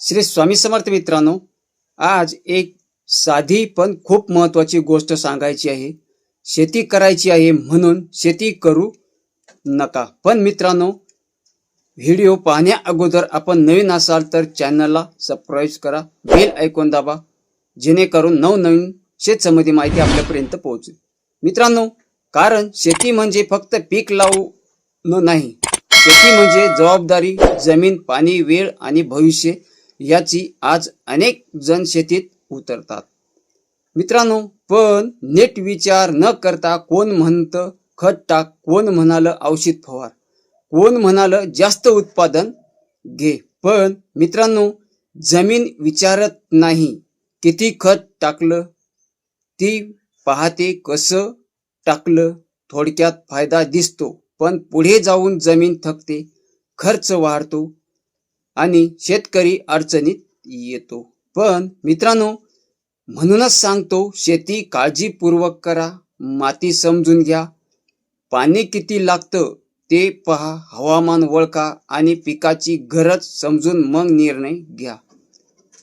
श्री स्वामी समर्थ मित्रांनो आज एक साधी पण खूप महत्वाची गोष्ट सांगायची आहे. शेती करायची आहे म्हणून शेती करू नका. पण मित्रांनो व्हिडिओ पाहण्या अगोदर आपण नवीन असाल तर चॅनलला सबस्क्राईब करा बेल ऐकून दाबा जेणेकरून नवनवीन शेतसंबंधी माहिती आपल्यापर्यंत पोहोचेल. मित्रांनो कारण शेती म्हणजे फक्त पीक लावणं नाही. शेती म्हणजे जबाबदारी जमीन पाणी वेळ आणि भविष्य याची आज अनेक जण शेतीत उतरतात. मित्रांनो पण नेट विचार न करता कोण म्हणतं खत टाक कोण म्हणालं औषध फवार कोण म्हणालं जास्त उत्पादन घे. पण मित्रांनो जमीन विचारत नाही किती खत टाकलं ती पाहते कसं टाकलं थोडक्यात फायदा दिसतो पण पुढे जाऊन जमीन थकते खर्च वाढतो आणि शेतकरी अडचणीत येतो. पण मित्रांनो म्हणूनच सांगतो शेती काळजीपूर्वक करा माती समजून घ्या. पाणी किती लागतं ते पहा हवामान ओळखा आणि पिकाची गरज समजून मग निर्णय घ्या.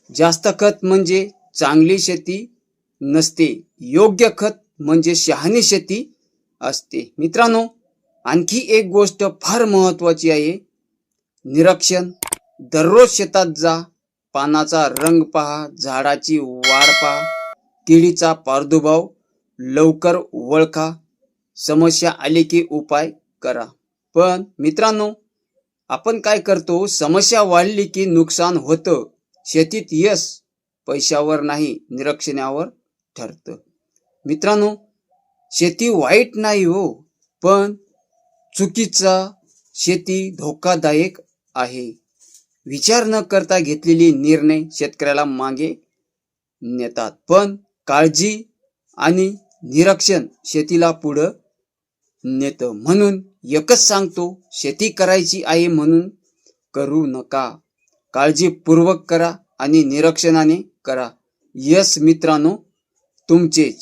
जास्त खत म्हणजे चांगली शेती नसते योग्य खत म्हणजे शहाणी शेती असते. मित्रांनो आणखी एक गोष्ट फार महत्वाची आहे निरीक्षण. दररोज शेतात जा पानाचा रंग पहा झाडाची वाढ पहा किडीचा प्रादुर्भाव लवकर ओळखा समस्या आली की उपाय करा. पण मित्रांनो आपण काय करतो? समस्या वाढली की नुकसान होतं. शेतीत यश पैशावर नाही निरीक्षणावर ठरतं. मित्रांनो शेती वाईट नाही हो पण चुकीचा शेती धोकादायक आहे. विचार न करता घेतलेली निर्णय शेतकऱ्याला मागे नेतात. पण काळजी आणि निरीक्षण शेतीला पुढं नेतं. म्हणून एकच सांगतो शेती करायची आहे म्हणून करू नका. काळजीपूर्वक करा आणि निरीक्षणाने करा. यस मित्रांनो तुमचेच.